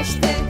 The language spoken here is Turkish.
ulaştık